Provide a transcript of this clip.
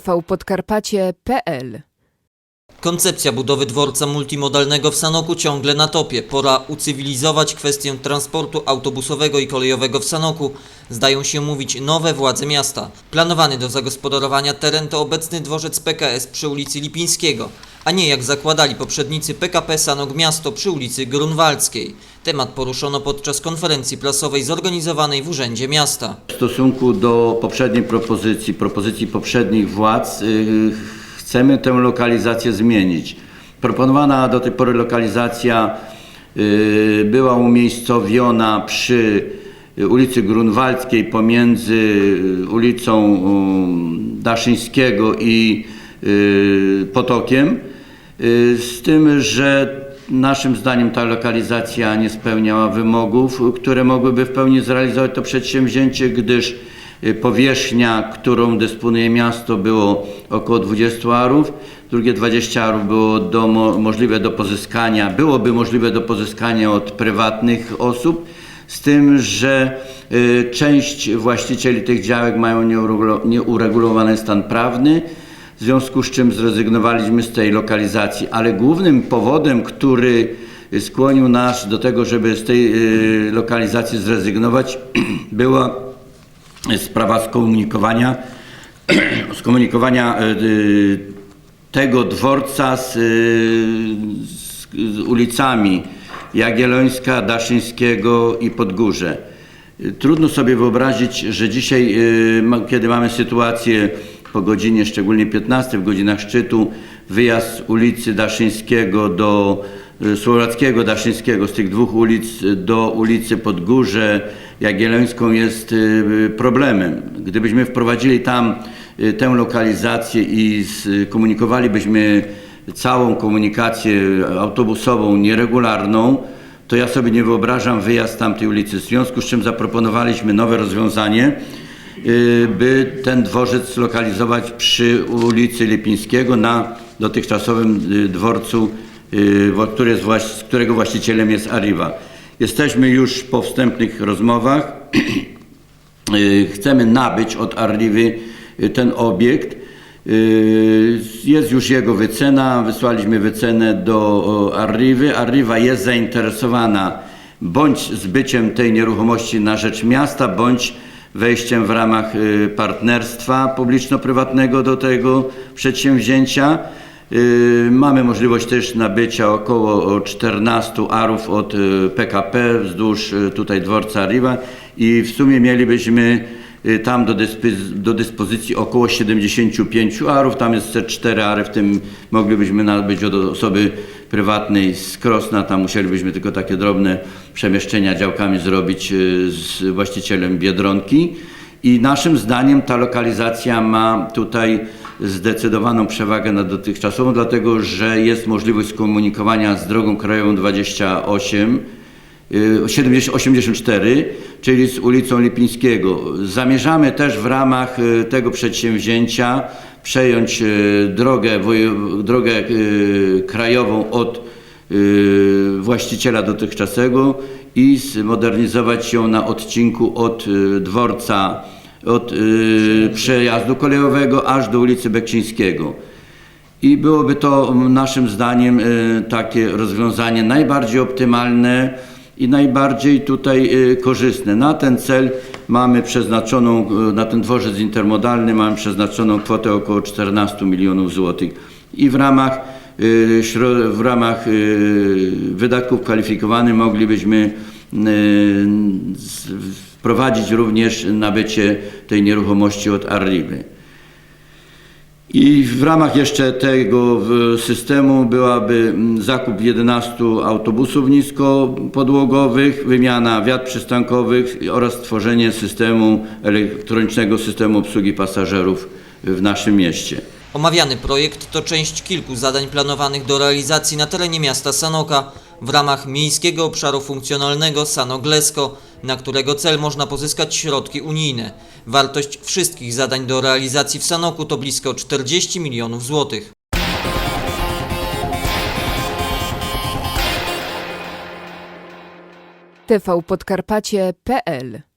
tvpodkarpacie.pl Koncepcja budowy dworca multimodalnego w Sanoku ciągle na topie. Pora ucywilizować kwestię transportu autobusowego i kolejowego w Sanoku, zdają się mówić nowe władze miasta. Planowany do zagospodarowania teren to obecny dworzec PKS przy ulicy Lipińskiego, a nie jak zakładali poprzednicy PKP Sanok Miasto przy ulicy Grunwaldzkiej. Temat poruszono podczas konferencji prasowej zorganizowanej w Urzędzie Miasta. W stosunku do poprzedniej propozycji, propozycji poprzednich władz, yy, chcemy tę lokalizację zmienić. Proponowana do tej pory lokalizacja yy, była umiejscowiona przy ulicy Grunwaldzkiej pomiędzy ulicą yy, Daszyńskiego i yy, Potokiem. Yy, Z tym, że naszym zdaniem ta lokalizacja nie spełniała wymogów, które mogłyby w pełni zrealizować to przedsięwzięcie, gdyż y, powierzchnia, którą dysponuje miasto było około 20 arów, drugie 20 arów było do, mo, możliwe do pozyskania, byłoby możliwe do pozyskania od prywatnych osób, z tym, że y, część właścicieli tych działek mają nieuregulo- nieuregulowany stan prawny, w związku z czym zrezygnowaliśmy z tej lokalizacji, ale głównym powodem, który skłonił nas do tego, żeby z tej y, lokalizacji zrezygnować, była sprawa skomunikowania, skomunikowania y, tego dworca z, y, z, z ulicami Jagiellońska, Daszyńskiego i Podgórze. Trudno sobie wyobrazić, że dzisiaj, kiedy mamy sytuację po godzinie, szczególnie 15, w godzinach szczytu, wyjazd z ulicy Daszyńskiego do y, Słowackiego, Daszyńskiego, z tych dwóch ulic y, do ulicy Podgórze Jagiellońską jest y, problemem. Gdybyśmy wprowadzili tam tę lokalizację i skomunikowalibyśmy całą komunikację autobusową nieregularną, to ja sobie nie wyobrażam wyjazd tamtej ulicy. W związku z czym zaproponowaliśmy nowe rozwiązanie, by ten dworzec zlokalizować przy ulicy Lipińskiego na dotychczasowym y, dworcu, y, który jest którego właścicielem jest Arriva. Jesteśmy już po wstępnych rozmowach. Y, chcemy nabyć od Arrivy y, ten obiekt. Y, Jest już jego wycena, wysłaliśmy wycenę do o, Arrivy. Arriva jest zainteresowana bądź zbyciem tej nieruchomości na rzecz miasta, bądź wejściem w ramach y, partnerstwa publiczno-prywatnego do tego przedsięwzięcia. Y, Mamy możliwość też nabycia około 14 arów od PKP wzdłuż y, tutaj dworca Arriva i w sumie mielibyśmy tam do, dyspozy- do dyspozycji około 75 arów. Tam jest te 4 ary, w tym moglibyśmy nabyć od osoby prywatnej z Krosna. Tam musielibyśmy tylko takie drobne przemieszczenia działkami zrobić y, z właścicielem Biedronki. I naszym zdaniem ta lokalizacja ma tutaj zdecydowaną przewagę nad dotychczasową, dlatego że jest możliwość skomunikowania z drogą krajową 28, y, 70 84, czyli z ulicą Lipińskiego. Zamierzamy też w ramach y, tego przedsięwzięcia przejąć y, drogę, drogę y, krajową od y, właściciela dotychczasowego i zmodernizować ją na odcinku od dworca, od przejazdu kolejowego aż do ulicy Beksińskiego. I byłoby to naszym zdaniem takie rozwiązanie najbardziej optymalne i najbardziej tutaj korzystne. Na ten cel mamy przeznaczoną, y, na ten dworzec intermodalny mamy przeznaczoną kwotę około 14 milionów złotych. I w ramach, śro- w ramach y, wydatków kwalifikowanych moglibyśmy wprowadzić również nabycie tej nieruchomości od Arrivy. I w ramach jeszcze tego systemu byłaby mm, zakup 11 autobusów niskopodłogowych, wymiana wiat przystankowych oraz stworzenie systemu elektronicznego systemu obsługi pasażerów w naszym mieście. Omawiany projekt to część kilku zadań planowanych do realizacji na terenie miasta Sanoka w ramach Miejskiego Obszaru Funkcjonalnego Sanok-Lesko, na którego cel można pozyskać środki unijne. Wartość wszystkich zadań do realizacji w Sanoku to blisko 40 milionów złotych. tvpodkarpacie.pl